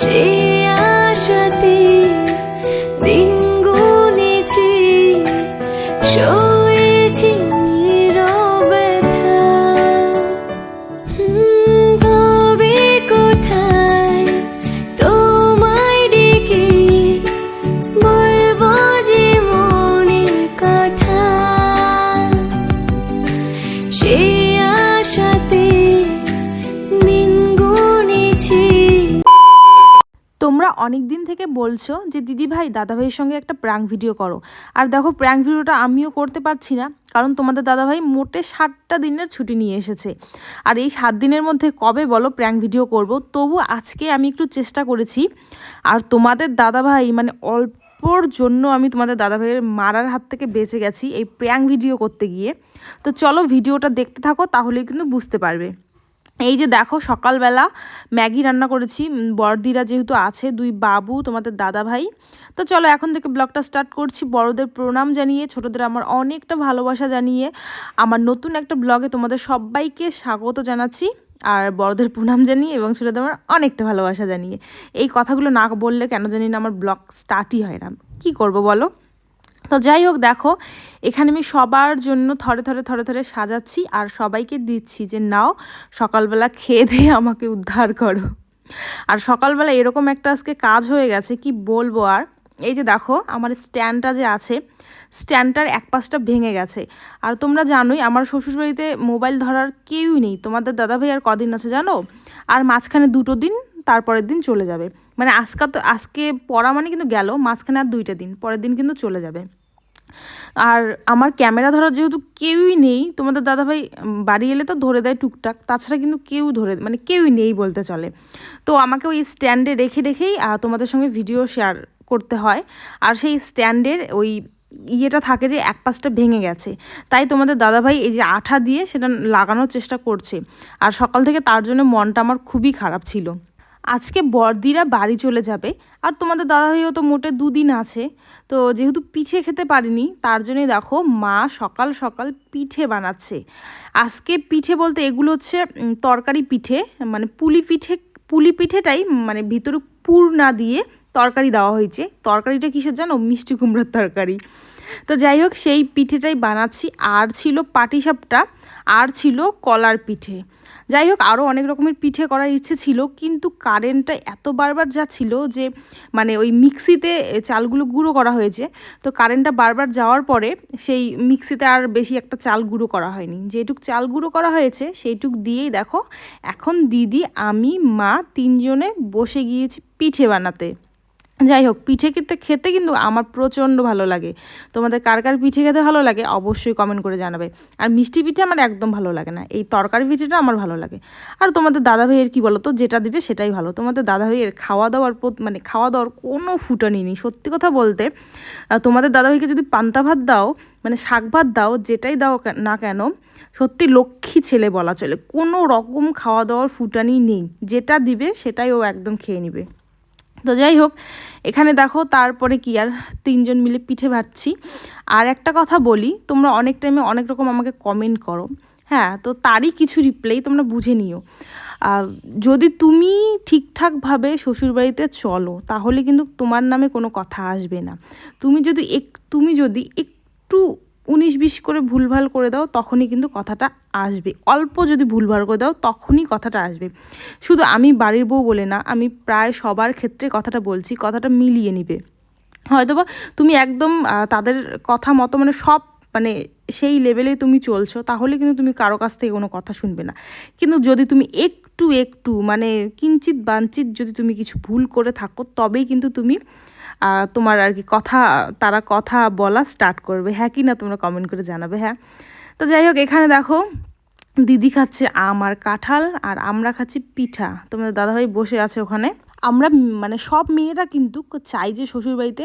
记忆 অনেক দিন থেকে বলছো যে, দিদি ভাই দাদা ভাইয়ের সঙ্গে একটা প্র্যাঙ্ক ভিডিও করো। আর দেখো প্র্যাঙ্ক ভিডিওটা আমিও করতে পারছি না, কারণ তোমাদের দাদা ভাই মোটে সাতটা দিনের ছুটি নিয়ে এসেছে। আর এই সাত দিনের মধ্যে কবে বলো প্র্যাঙ্ক ভিডিও করব? তবু আজকে আমি একটু চেষ্টা করেছি। আর তোমাদের দাদা ভাই মানে অল্পর জন্য আমি তোমাদের দাদা ভাইয়ের মারার হাত থেকে বেঁচে গেছি এই প্র্যাঙ্ক ভিডিও করতে গিয়ে। তো চলো ভিডিওটা দেখতে থাকো, তাহলেই কিন্তু বুঝতে পারবে। এই যে দেখো, সকালবেলা ম্যাগি রান্না করেছি। বড়দিরা যেহেতু আছে, দুই বাবু, তোমাদের দাদা ভাই। তো চলো এখন থেকে ব্লগটা স্টার্ট করছি। বড়দের প্রণাম জানিয়ে, ছোটদের আমার অনেকটা ভালোবাসা জানিয়ে, আমার নতুন একটা ব্লগে তোমাদের সবাইকে স্বাগত জানাচ্ছি। আর বড়দের প্রণাম জানিয়ে এবং ছোটদের আমার অনেকটা ভালোবাসা জানিয়ে। এই কথাগুলো না বললে কেন জানি না আমার ব্লগ স্টার্টই হয় না। কি করব বলো? তো যাই হোক, দেখো, এখানে আমি সবার জন্য থরে থরে থরে থরে সাজাচ্ছি আর সবাইকে দিচ্ছি যে, নাও, সকালবেলা খেয়ে দিয়ে আমাকে উদ্ধার করো। আর সকালবেলা এরকম একটা আজকে কাজ হয়ে গেছে, কি বলব আর? এই যে দেখো, আমার স্ট্যান্ডটা যে আছে, স্ট্যান্ডটার এক পাশটা ভেঙে গেছে। আর তোমরা জানোই, আমার শ্বশুরবাড়িতে মোবাইল ধরার কেউই নেই। তোমাদের দাদাভাই আর কদিন আছে জানো? আর মাঝখানে দুটো দিন, তারপরের দিন চলে যাবে। মানে আজকে তো, আজকে পড়া মানে কিন্তু গেল, মাঝখানে আর দুইটা দিন, পরের দিন কিন্তু চলে যাবে। আর আমার ক্যামেরা ধরার যেহেতু কেউই নেই, তোমাদের দাদাভাই বাড়ি এলে তো ধরে দেয় টুকটাক, তাছাড়া কিন্তু কেউ ধরে মানে কেউই নেই বলতে চলে। তো আমাকে ওই স্ট্যান্ডে রেখে রেখেই তোমাদের সঙ্গে ভিডিও শেয়ার করতে হয়। আর সেই স্ট্যান্ডের ওই ইয়েটা থাকে যে এক পাশটা ভেঙে গেছে। তাই তোমাদের দাদাভাই এই যে আঠা দিয়ে সেটা লাগানোর চেষ্টা করছে। আর সকাল থেকে তার জন্য মনটা আমার খুবই খারাপ ছিল। আজকে বর্দিরা বাড়ি চলে যাবে। আর তোমাদের দাদাভাইও তো মোটে দুদিন আছে। তো যেহেতু পিঠে খেতে পারিনি, তার জন্যই দেখো মা সকাল সকাল পিঠে বানাচ্ছে। আজকে পিঠে বলতে এগুলো হচ্ছে তরকারি পিঠে মানে পুলি পিঠে, পুলি পিঠেটাই মানে ভিতরে পুর না দিয়ে তরকারি দেওয়া হয়েছে। তরকারিটা কিসের জানো? মিষ্টি কুমড়োর তরকারি। তো যাই হোক, সেই পিঠেটাই বানাচ্ছি। আর ছিল পাটিসাপটা। আর ছিল কলার পিঠে। যাই হোক আরও অনেক রকমের পিঠে করার ইচ্ছে ছিল, কিন্তু কারেন্টটা এত বারবার যাচ্ছিল যে মানে ওই মিক্সিতে চালগুলো গুঁড়ো করা হয়েছে, তো কারেন্টটা বারবার যাওয়ার পরে সেই মিক্সিতে আর বেশি একটা চাল গুঁড়ো করা হয়নি। যেটুক চাল গুঁড়ো করা হয়েছে, সেইটুক দিয়েই দেখো, এখন দিদি, আমি, মা তিনজনে বসে গিয়েছি পিঠে বানাতে। যাই হোক পিঠে খেতে খেতে কিন্তু আমার প্রচণ্ড ভালো লাগে। তোমাদের কার কার পিঠে খেতে ভালো লাগে অবশ্যই কমেন্ট করে জানাবে। আর মিষ্টি পিঠে আমার একদম ভালো লাগে না। এই তরকারি পিঠেটা আমার ভালো লাগে। আর তোমাদের দাদা ভাইয়ের কী বলো তো যেটা দিবে সেটাই ভালো। তোমাদের দাদা ভাইয়ের খাওয়া দাওয়ার মানে খাওয়া দাওয়ার কোনো ফুটানি নেই। সত্যি কথা বলতে তোমাদের দাদা ভাইকে যদি পান্তা ভাত দাও মানে শাক ভাত দাও, যেটাই দাও না কেন, সত্যি লক্ষ্মী ছেলে বলা চলে। কোনো রকম খাওয়া দাওয়ার ফুটানি নেই। যেটা দিবে সেটাই ও একদম খেয়ে নিবে। তো যাই হোক, এখানে দেখো তারপরে কি আর তিনজন মিলে পিঠে ভাজছি আর একটা কথা বলি, তোমরা অনেক টাইমে অনেক রকম আমাকে কমেন্ট করো। হ্যাঁ তো তারই কিছু রিপ্লাই তোমরা বুঝে নিও। যদি তুমি ঠিকঠাকভাবে শ্বশুরবাড়িতে চলো, তাহলে কিন্তু তোমার নামে কোনো কথা আসবে না। তুমি যদি এক, তুমি যদি একটু উনিশ বিশ করে ভুলভাল করে দাও, তখনই কিন্তু কথাটা আসবে। অল্প যদি ভুলভাল করে দাও, তখনই কথাটা আসবে। শুধু আমি বাড়ির বউ বলে না, আমি প্রায় সবার ক্ষেত্রে কথাটা বলছি, কথাটা মিলিয়ে নিবে। হয়তোবা তুমি একদম তাদের কথা মতো মানে সব মানে সেই লেভেলে তুমি চলছো, তাহলে কিন্তু তুমি কারও কাছ থেকে কোনো কথা শুনবে না। কিন্তু যদি তুমি একটু একটু মানে কিঞ্চিত বাঞ্চিত যদি তুমি কিছু ভুল করে থাকো, তবেই কিন্তু তুমি তোমার আর কি কথা, তারা কথা বলা স্টার্ট করবে। হ্যাঁ কি না তোমরা কমেন্ট করে জানাবে হ্যাঁ? তো যাই হোক, এখানে দেখো, দিদি খাচ্ছে আম আর কাঁঠাল আর আমরা খাচ্ছি পিঠা। তোমাদের দাদাভাই বসে আছে ওখানে। আমরা মানে সব মেয়েরা কিন্তু চাই যে শ্বশুরবাড়িতে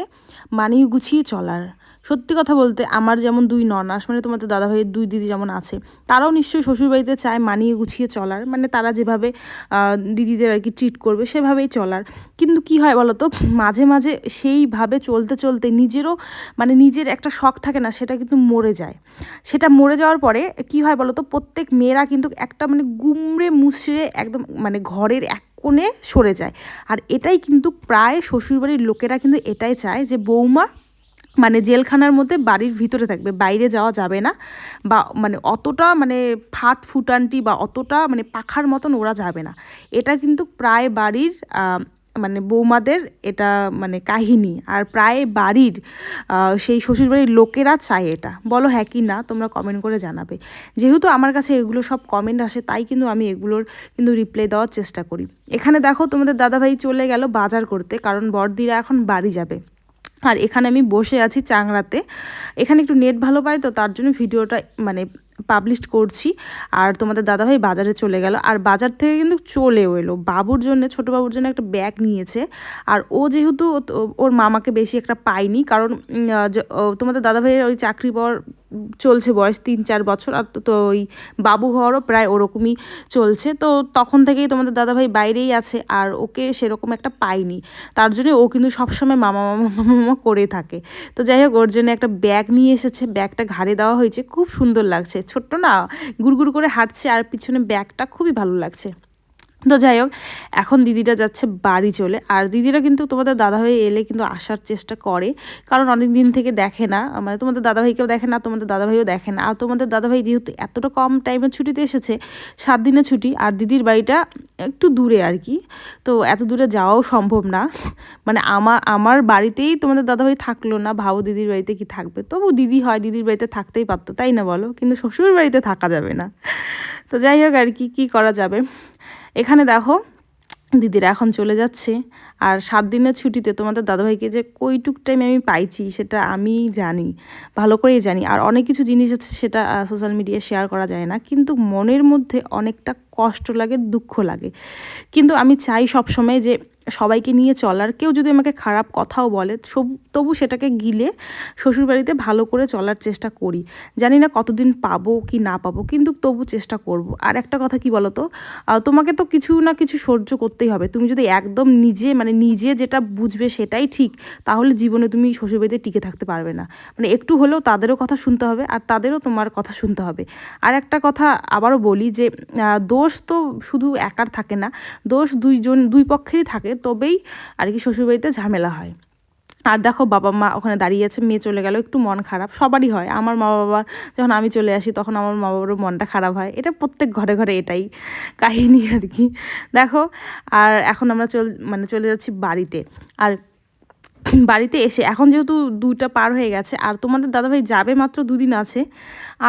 মানিয়ে গুছিয়ে চলার। সত্যি কথা বলতে আমার যেমন দুই ননাস মানে তোমাদের দাদাভাইয়ের দুই দিদি যেমন আছে, তারাও নিশ্চয়ই শ্বশুরবাড়িতে চায় মানিয়ে গুছিয়ে চলার। মানে তারা যেভাবে দিদিদের আর কি ট্রিট করবে সেভাবেই চলার। কিন্তু কি হয় বলো তো মাঝে মাঝে সেইভাবে চলতে চলতে নিজেরও মানে নিজের একটা শখ থাকে না, সেটা কিন্তু মরে যায়। সেটা মরে যাওয়ার পরে কি হয় বলো তো প্রত্যেক মেয়েরা কিন্তু একটা মানে গুমড়ে মুচড়ে একদম মানে ঘরের এক কোণে সরে যায়। আর এটাই কিন্তু প্রায় শ্বশুরবাড়ির লোকেরা কিন্তু এটাই চায় যে বৌমা মানে জেলখানার মধ্যে বাড়ির ভিতরে থাকবে, বাইরে যাওয়া যাবে না বা মানে অতটা মানে ফাট ফুটানটি বা অতটা মানে পাখার মতন ওরা যাবে না। এটা কিন্তু প্রায় বাড়ির মানে বৌমাদের এটা মানে কাহিনী আর প্রায় বাড়ির সেই শ্বশুরবাড়ির লোকেরা চায় এটা। বলো হ্যাঁ কি না, তোমরা কমেন্ট করে জানাবে। যেহেতু আমার কাছে এগুলো সব কমেন্ট আসে, তাই কিন্তু আমি এগুলোর কিন্তু রিপ্লাই দেওয়ার চেষ্টা করি। এখানে দেখো তোমাদের দাদাভাই চলে গেল বাজার করতে, কারণ বড়দিরা এখন বাড়ি যাবে। আর এখানে আমি বসে আছি চাংরাতে এখানে একটু নেট ভালো পাই তো তার জন্য ভিডিওটা মানে পাবলিশ করছি। আর তোমাদের দাদাভাই বাজারে চলে গেল। আর বাজার থেকে কিন্তু চলেও এলো। বাবুর জন্য, ছোটো বাবুর জন্য একটা ব্যাগ নিয়েছে। আর ও যেহেতু ওর মামাকে বেশি একটা পায়নি। কারণ তোমাদের দাদাভাইয়ের ওই চাকরি পর চলছে বয়স তিন, চার বছর, আর তো- ওই বাবু হওয়ারও প্রায় ওরকমই চলছে। তো তখন থেকেই তোমাদের দাদাভাই বাইরেই আছে, আর ওকে সেরকম একটা পায়নি তার জন্য ও কিন্তু সবসময় মামা মামা মামা করে থাকে। তো যাই হোক, ওর জন্য একটা ব্যাগ নিয়ে এসেছে। ব্যাগটা ঘাড়ে দেওয়া হয়েছে। খুব সুন্দর লাগছে। ছোট্ট না গুড়গুড় করে হাঁটছে, আর পিছনে ব্যাগটা খুবই ভালো লাগছে। তো যাই হোক, এখন দিদিটা যাচ্ছে বাড়ি চলে। আর দিদিরা কিন্তু তোমাদের দাদাভাই এলে কিন্তু আসার চেষ্টা করে, কারণ অনেক দিন থেকে দেখে না। মানে তোমাদের দাদাভাইকেও দেখে না, তোমাদের দাদাভাইও দেখে না। আর তোমাদের দাদাভাই যেহেতু এতটা কম টাইমের ছুটিতে এসেছে, সাত দিনের ছুটি, আর দিদির বাড়িটা একটু দূরে আর কি। তো এত দূরে যাওয়াও সম্ভব না। মানে আমার আমার বাড়িতেই তোমাদের দাদাভাই থাকল না, ভাবো দিদির বাড়িতে কি থাকবে। তবু দিদি হয়, দিদির বাড়িতে থাকতেই পারতো, তাই না বলো? কিন্তু শ্বশুর বাড়িতে থাকা যাবে না। তো যাই হোক আর কি, কী করা যাবে? এখানে দেখো, দিদিরা এখন চলে যাচ্ছে। আর সাত দিনের ছুটিতে তোমাদের দাদাভাইকে যে কইটুক টাইম আমি পাইছি, সেটা আমি জানি, ভালো করেই জানি। আর অনেক কিছু জিনিস আছে সেটা সোশ্যাল মিডিয়ায় শেয়ার করা যায় না। কিন্তু মনের মধ্যে অনেকটা কষ্ট লাগে, দুঃখ লাগে। কিন্তু আমি চাই সবসময় যে সবাইকে নিয়ে চলার। কেউ যদি আমাকে খারাপ কথাও বলে, সব- তবু সেটাকে গিলে শ্বশুরবাড়িতে ভালো করে চলার চেষ্টা করি। জানি না কতদিন পাবো কি না পাবো কিন্তু তবু চেষ্টা করব। আর একটা কথা কি বলো তো আহ, তোমাকে তো কিছু না কিছু সহ্য করতেই হবে। তুমি যদি একদম নিজে মানে নিজে যেটা বুঝবে সেটাই ঠিক তাহলে জীবনে তুমি শ্বশুরবাড়িতে টিকে থাকতে পারবে না। মানে একটু হলেও তাদেরও কথা শুনতে হবে আর তাদেরও তোমার কথা শুনতে হবে। আর একটা কথা আবারও বলি যে দোষ তো শুধু একার থাকে না দোষ দুইজন দুই পক্ষেরই থাকে। তবেই আর কি শ্বশুরবাড়িতে ঝামেলা হয়। আর দেখো বাবা মা ওখানে দাঁড়িয়ে আছে, মেয়ে চলে গেল, একটু মন খারাপ, সবারই হয়। আমার মা বাবা যখন আমি চলে আসি তখন আমার মা বাবারও মনটা খারাপ হয়। এটা প্রত্যেক ঘরে ঘরে এটাই কাহিনী আর কি। দেখো, আর এখন আমরা চল মানে চলে যাচ্ছি বাড়িতে। আর বাড়িতে এসে, এখন যেহেতু দুইটা পার হয়ে গেছে, আর তোমাদের দাদাভাই যাবে মাত্র দুদিন আছে,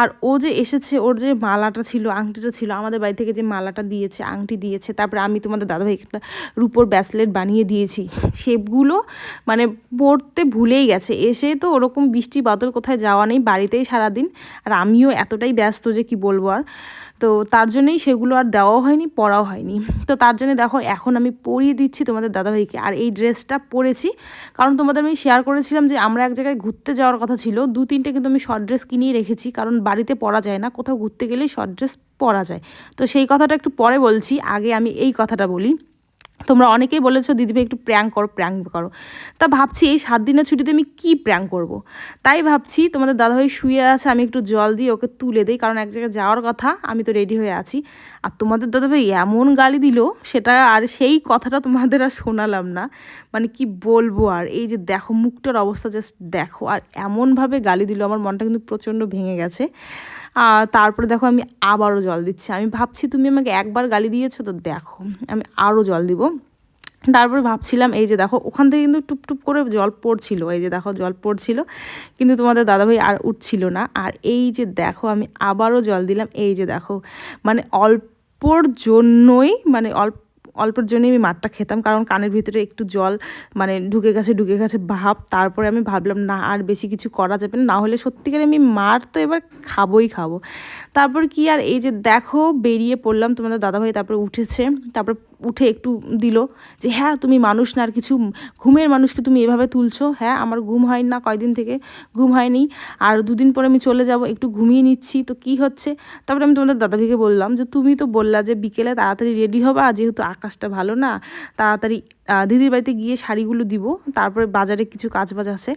আর ও যে এসেছে, ওর যে মালাটা ছিল, আংটিটা ছিল, আমাদের বাড়ি থেকে যে মালাটা দিয়েছে, আংটি দিয়েছে, তারপরে আমি তোমাদের দাদাভাইকে একটা রুপোর ব্যাসলেট বানিয়ে দিয়েছি, সেগুলো মানে পড়তে ভুলেই গেছে, এসে তো ওরকম বৃষ্টি বাদল কোথায় যাওয়া নেই, বাড়িতেই সারাদিন, আর আমিও এতটাই ব্যস্ত যে কি বলব আর তো তার জন্যই সেগুলো আর দেওয়াও হয়নি, পরাও হয়নি। তো তার জন্য দেখো এখন আমি পরিয়ে দিচ্ছি তোমাদের দাদাভাইকে। আর এই ড্রেসটা পরেছি, কারণ তোমাদের আমি শেয়ার করেছিলাম যে আমরা এক জায়গায় ঘুরতে যাওয়ার কথা ছিল, দু তিনটে কিন্তু আমি শর্ট ড্রেস কিনেই রেখেছি, কারণ বাড়িতে পরা যায় না, কোথাও ঘুরতে গেলেই শর্ট ড্রেস পরা যায়। তো সেই কথাটা একটু পরে বলছি, আগে আমি এই কথাটা বলি। তোমরা অনেকেই বলেছ দিদিভাই একটু প্র্যাঙ্ক করো প্র্যাঙ্ক করো। তা ভাবছি এই সাত দিনের ছুটিতে আমি কি প্র্যাঙ্ক করব। তাই ভাবছি তোমাদের দাদাভাই শুয়ে আছে, আমি একটু জল দিয়ে ওকে তুলে দিই, কারণ এক জায়গায় যাওয়ার কথা, আমি তো রেডি হয়ে আছি। আর তোমাদের দাদাভাই এমন গালি দিল, সেটা আর সেই কথাটা তোমাদের আর শোনালাম না। মানে কি বলব আর, এই যে দেখো, মুখটার অবস্থা জাস্ট দেখো। আর এমনভাবে গালি দিল, আমার মনটা কিন্তু প্রচণ্ড ভেঙে গেছে। তারপরে দেখো আমি আবারও জল দিচ্ছি। আমি ভাবছি তুমি আমাকে একবার গালি দিয়েছ তো দেখো, আমি আরও জল দিব। তারপর ভাবছিলাম এই যে দেখো, ওখান থেকে কিন্তু টুপ টুপ করে জল পড়ছিল, এই যে দেখো জল পড়ছিল। কিন্তু তোমাদের দাদাভাই আর উঠছিল না। আর এই যে দেখো, আমি আবারও জল দিলাম। এই যে দেখো মানে অল্পর জন্যই মানে অল্প অল্পের জন্যই আমি মাঠটা খেতাম, কারণ কানের ভিতরে একটু জল মানে ঢুকে গেছে ঢুকে গেছে ভাব। তারপরে আমি ভাবলাম, না, আর বেশি কিছু করা যাবে না। হলে সত্যিকার আমি মার তো এবার খাবোই খাব। তারপর কি, আর এই যে দেখো, বেরিয়ে পড়লাম তোমাদের দাদাভাই, তারপরে উঠেছে, তারপর উঠে একটু দিল যে হ্যাঁ তুমি মানুষ না আর কিছু, ঘুমের মানুষকে তুমি এভাবে তুলছো? হ্যাঁ আমার ঘুম হয় না, কয়দিন থেকে ঘুম হয়নি। আর দুদিন পরে আমি চলে যাব, একটু ঘুমিয়ে নিচ্ছি। তো কি হচ্ছে? তারপরে আমি তোমাদের দাদাভাইকে বললাম যে, তুমি তো বললা যে, বিকেলে তাড়াতাড়ি রেডি হবা, যেহেতু আকাশটা ভালো না, তাড়াতাড়ি দিদির বাড়িতে গিয়ে শাড়িগুলো দিব, তারপরে বাজারে কিছু কাজ বাজ আছে।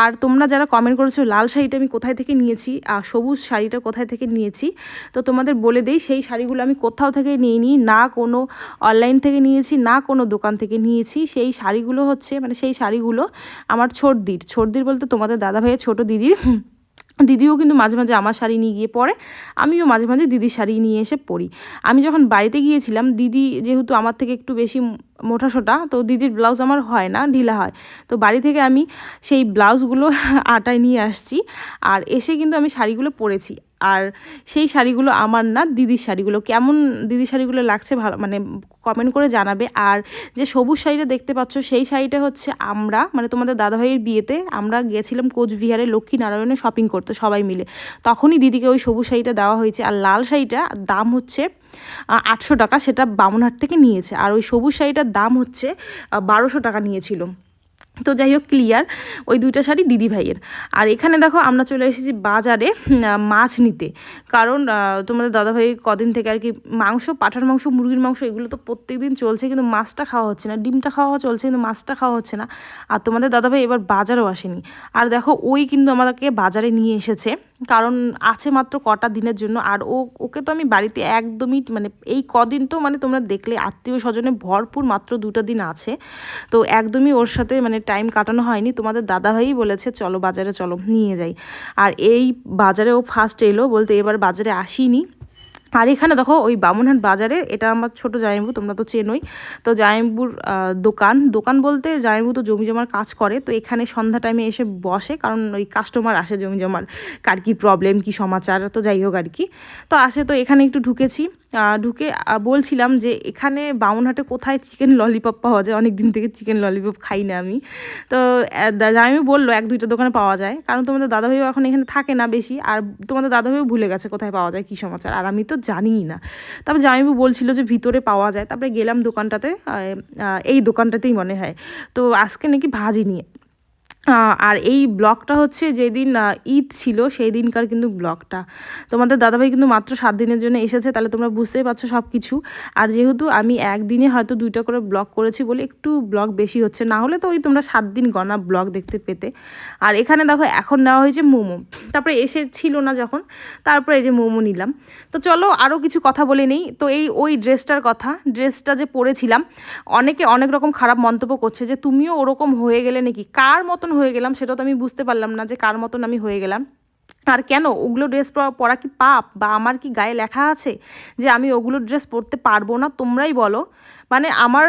আর তোমরা যারা কমেন্ট করেছ লাল শাড়িটা আমি কোথায় থেকে নিয়েছি, আর সবুজ শাড়িটা কোথায় থেকে নিয়েছি, তো তোমাদের বলে দেই সেই শাড়িগুলো আমি কোথাও থেকে নিয়ে নিই না কোনো অনলাইন থেকে নিয়েছি, না কোনো দোকান থেকে নিয়েছি। সেই শাড়িগুলো হচ্ছে মানে সেই শাড়িগুলো আমার ছোটদির ছোটদির বলতে তোমাদের দাদা ভাইয়ের ছোটো দিদির। দিদিও কিন্তু মাঝে মাঝে আমার শাড়ি নিয়ে গিয়ে পরে, আমিও মাঝে মাঝে দিদির শাড়ি নিয়ে এসে পরি। আমি যখন বাড়িতে গিয়েছিলাম, দিদি যেহেতু আমার থেকে একটু বেশি মোটা সোটা তো দিদির ব্লাউজ আমার হয় না, ঢিলা হয়। তো বাড়ি থেকে আমি সেই ব্লাউজগুলো আটায় নিয়ে আসছি, আর এসে কিন্তু আমি শাড়িগুলো পরেছি। আর সেই শাড়িগুলো আমার না দিদির শাড়িগুলো। কেমন দিদির শাড়িগুলো লাগছে ভালো মানে কমেন্ট করে জানাবে। আর যে সবুজ শাড়িটা দেখতে পাচ্ছ, সেই শাড়িটা হচ্ছে আমরা মানে তোমাদের দাদাভাইয়ের বিয়েতে আমরা গিয়েছিলাম কোচবিহারে লক্ষ্মীনারায়ণে শপিং করতে সবাই মিলে। তখনই দিদিকে ওই সবুজ শাড়িটা দেওয়া হয়েছে। আর লাল শাড়িটা দাম হচ্ছে আটশো টাকা, সেটা বামুনহাট থেকে নিয়েছে। আর ওই সবুজ শাড়িটার দাম হচ্ছে বারোশো টাকা নিয়েছিল। তো যাই হোক ক্লিয়ার ওই দুইটা শাড়ি দিদি ভাইয়ের। আর এখানে দেখো আমরা চলে এসেছি বাজারে মাছ নিতে। কারণ তোমাদের দাদাভাই কদিন থেকে আর কি মাংস, পাঠার মাংস, মুরগির মাংস এগুলো তো প্রত্যেক দিন চলছে, কিন্তু মাছটা খাওয়া হচ্ছে না। ডিমটা খাওয়া চলছে, কিন্তু মাছটা খাওয়া হচ্ছে না। আর তোমাদের দাদাভাই এবার বাজারও আসেনি। আর দেখো, ওই কিন্তু আমাদেরকে বাজারে নিয়ে এসেছে। কারণ আছে মাত্র কটা দিনের জন্য। আর ও, ওকে তো আমি বাড়িতে একদমই মানে এই কদিন তো মানে তোমরা দেখলে আত্মীয় স্বজনে ভরপুর মাত্র দুটো দিন আছে। তো একদমই ওর সাথে মানে টাইম কাটানো হয়নি। তোমাদের দাদাভাই বলেছে, চলো বাজারে, চলো নিয়ে যাই। আর এই বাজারে ও ফার্স্ট এলো বলতে এবার বাজারে আসিনি। আর এখানে দেখো ওই বামুনহাট বাজারে এটা আমার ছোট জামাইবু তোমরা তো চেনোই। তো আহ, দোকান। দোকান বলতে জামাইবু তো জমি জমার কাজ করে তো এখানে সন্ধ্যা টাইমে এসে বসে কারণ ওই কাস্টমার আসে জমি জমার কার কী প্রবলেম কী সমাচার তো যাই হোক আর কি। তো আসে তো এখানে একটু ঢুকেছি। ঢুকে বলছিলাম যে এখানে বামুনহাটে কোথায় চিকেন ললিপপ পাওয়া যায়? অনেক দিন থেকে চিকেন ললিপপ খাই না আমি। তো আমি বলল এক দুইটা দোকানে পাওয়া যায়। কারণ তোমাদের দাদাভাইও এখন এখানে থাকে না বেশি। আর তোমাদের দাদাভাইও ভুলে গেছে কোথায় পাওয়া যায় কী সমাচার। আর আমি তো জানিই না তারপর জামাইবু বলছিল যে ভিতরে পাওয়া যায়। তারপরে গেলাম দোকানটাতে এই দোকানটাতেই মনে হয়। তো আজকে নাকি ভাজি নিয়ে আর এই ব্লগটা হচ্ছে যেদিন ঈদ ছিল, সেই দিনকার কিন্তু ব্লগটা তোমাদের দাদাভাই কিন্তু মাত্র সাত দিনের জন্য এসেছে, তাহলে তোমরা বুঝতেই পারছ সব কিছু আর যেহেতু আমি একদিনে হয়তো দুইটা করে ব্লগ করেছি বলে একটু ব্লগ বেশি হচ্ছে, না হলে তো ওই তোমরা সাত দিন গনা ব্লগ দেখতে পেতে। আর এখানে দেখো, এখন নেওয়া হয়েছে মোমো। তারপরে এসে ছিল না যখন, তারপরে এই যে মোমো নিলাম। তো চলো আরও কিছু কথা বলে নেই। তো এই ওই ড্রেসটার কথা, ড্রেসটা যে পরেছিলাম, অনেকে অনেক রকম খারাপ মন্তব্য করছে যে তুমিও ওরকম হয়ে গেলে নাকি? কার মতন হয়ে গেলাম, সেটাও তো আমি বুঝতে পারলাম না যে কার মতন আমি হয়ে গেলাম। আর কেন? ওগুলো ড্রেস পরা কি পাপ? বা আমার কি গায়ে লেখা আছে যে আমি ওগুলো ড্রেস পরতে পারব না? তোমরাই বলো। মানে আমার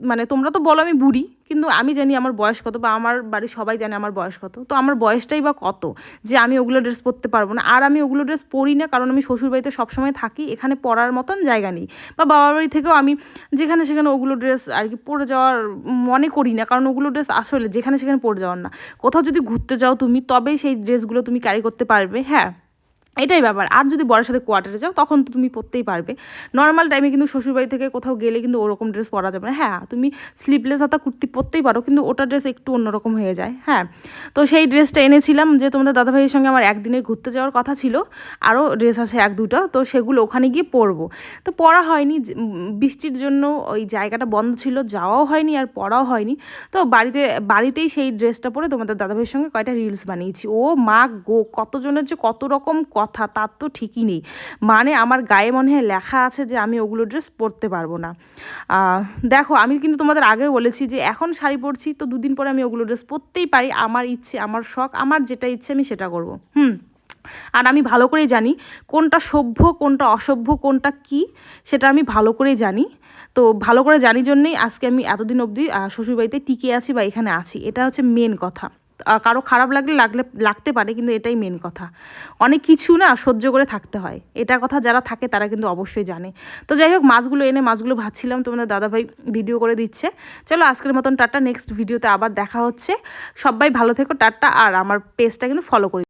মানে তোমরা তো বলো আমি বুড়ি। কিন্তু আমি জানি আমার বয়স কত বা আমার বাড়ির সবাই জানে আমার বয়স কত। তো আমার বয়সটাই বা কত যে আমি ওগুলো ড্রেস পরতে পারব না। আর আমি ওগুলো ড্রেস পরি না কারণ আমি শ্বশুরবাড়িতে সবসময় থাকি, এখানে পরার মতন জায়গা নেই। বা বাবার বাড়ি থেকেও আমি যেখানে সেখানে ওগুলো ড্রেস আর কি পরে যাওয়ার মনে করি না কারণ ওগুলো ড্রেস আসলে যেখানে সেখানে পরে যাওয়ার না। কোথাও যদি ঘুরতে যাও তুমি, তবেই সেই ড্রেসগুলো তুমি ক্যারি করতে পারবে হ্যাঁ। এটাই ব্যাপার। আর যদি বরের সাথে কোয়ার্টারে যাও, তখন তো তুমি পরতেই পারবে। নর্মাল টাইমে কিন্তু শ্বশুরবাড়ি থেকে কোথাও গেলে কিন্তু ওরকম ড্রেস পরা যাবে না। হ্যাঁ তুমি স্লিভলেস হাতা কুর্তি পরতেই পারো, কিন্তু ওটা ড্রেস একটু অন্যরকম হয়ে যায়। হ্যাঁ তো সেই ড্রেসটা এনেছিলাম যে তোমাদের দাদাভাইয়ের সঙ্গে আমার একদিনের ঘুরতে যাওয়ার কথা ছিল। আরও ড্রেস আছে এক দুটো, তো সেগুলো ওখানে গিয়ে পরবো। তো পরা হয়নি বৃষ্টির জন্য ওই জায়গাটা বন্ধ ছিল, যাওয়াও হয়নি আর পরাও হয়নি। তো বাড়িতে, বাড়িতেই সেই ড্রেসটা পরে তোমাদের দাদাভাইয়ের সঙ্গে কয়টা রিলস বানিয়েছি। ও মা গো, কতজনের যে কত রকম কথা তার তো ঠিকই নেই। মানে আমার গায়ে মনে হয় লেখা আছে যে আমি ওগুলো ড্রেস পরতে পারব না। দেখো, আমি কিন্তু তোমাদের আগেও বলেছি যে এখন শাড়ি পরছি তো দুদিন পরে আমি ওগুলো ড্রেস পরতেই পারি। আমার ইচ্ছে, আমার শখ, আমার যেটা ইচ্ছে আমি সেটা করব। হুম? আর আমি ভালো করেই জানি কোনটা সভ্য, কোনটা অসভ্য, কোনটা কি, সেটা আমি ভালো করেই জানি। তো ভালো করে জানি জন্যেই আজকে আমি এতদিন অবধি শ্বশুরবাড়িতে টিকে আছি বা এখানে আছি। এটা হচ্ছে মেন কথা। কারও খারাপ লাগলে লাগলে, লাগতে পারে, কিন্তু এটাই মেন কথা। অনেক কিছু না সহ্য করে থাকতে হয়। এটা কথা যারা থাকে তারা কিন্তু অবশ্যই জানে। তো যাই হোক, মাছগুলো এনে মাছগুলো ভাজছিলাম, তোমাদের দাদাভাই ভিডিও করে দিচ্ছে। চলো আজকের মতন টাটা নেক্সট ভিডিওতে আবার দেখা হচ্ছে। সবাই ভালো থেকো, টাটা, আর আমার পেজটা কিন্তু ফলো করে